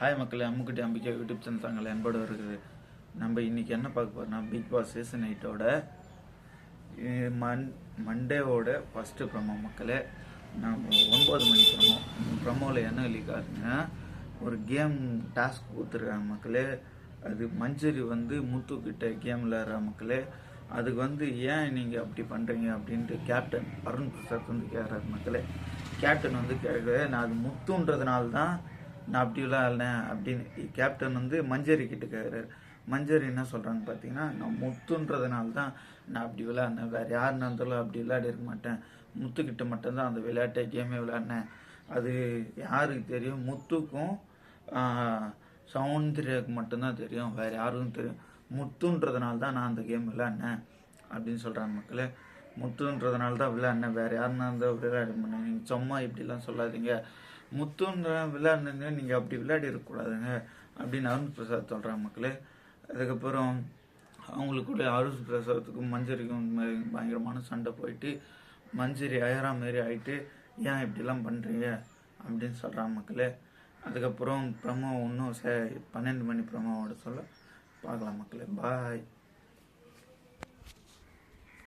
Hi மக்களே அம்முக்குட்டி அம்பிக்கை YouTube channel தாங்கள் என்போடு இருக்குது நம்ம இன்னைக்கு என்ன பார்க்க போகிறோம்னா பிக் பாஸ் சீசன் எயிட்டோட மண் மண்டேவோட ஃபஸ்ட்டு ப்ரமோ மக்களே. நம்ம ஒன்பது மணி ப்ரமோ ப்ரமோவில் என்ன எழுதிக்காருங்க ஒரு கேம் டாஸ்க் கொடுத்துருக்காங்க மக்களே. அது மஞ்சரி வந்து முத்துக்கிட்ட கேம் விளையாடுற மக்களே. அதுக்கு வந்து ஏன் நீங்கள் அப்படி பண்ணுறீங்க அப்படின்ட்டு கேப்டன் அருண் பிரசாத் வந்து கேட்குறாரு மக்களே. கேப்டன் வந்து கேட்க நான் அது முத்துன்றதுனால தான் நான் அப்படி இல்லை அப்படின்னு கேப்டன் வந்து மஞ்சரி கிட்ட கேட்குறாரு மஞ்சரி என்ன சொல்கிறாங்க பார்த்தீங்கன்னா நான் முத்துன்றதுனால தான் நான் அப்படி விளையாடினேன். வேறு யார் நடந்தாலும் அப்படி விளையாடி இருக்க மாட்டேன். முத்துக்கிட்ட மட்டும்தான் அந்த விளையாட்டை கேமே விளையாடினேன். அது யாருக்கு தெரியும்? முத்துக்கும் சௌந்தர்யாவுக்கு மட்டும்தான் தெரியும். வேறு யாருக்கும் தெரியும். முத்துன்றதுனால தான் நான் அந்த கேம் விளையாடினேன் அப்படின்னு சொல்கிறாங்க மக்களே. முத்துன்றதுனால தான் விளையாடினேன். வேறு யாருன்னா இருந்தால் விளையாட மாட்டேன் சும்மா இப்படிலாம் சொல்லாதீங்க. முத்துன்ற விளையாடுனீங்க நீங்கள் அப்படி விளையாடி இருக்கக்கூடாதுங்க அப்படின்னு அருண் பிரசாத் சொல்கிறாங்க மக்களே. அதுக்கப்புறம் அவங்களுக்குள்ளே அருண் பிரசாத்துக்கும் மஞ்சரிக்கும் பயங்கரமான சண்டை போயிட்டு மஞ்சரி அயரா மாரி ஆயிட்டு ஏன் இப்படிலாம் பண்ணுறீங்க அப்படின்னு சொல்கிறாங்க மக்களே. அதுக்கப்புறம் ப்ரமோ இன்னும் சே பன்னெண்டு மணி ப்ரமோவோட சொல்ல பார்க்கலாம் மக்களே. பாய்.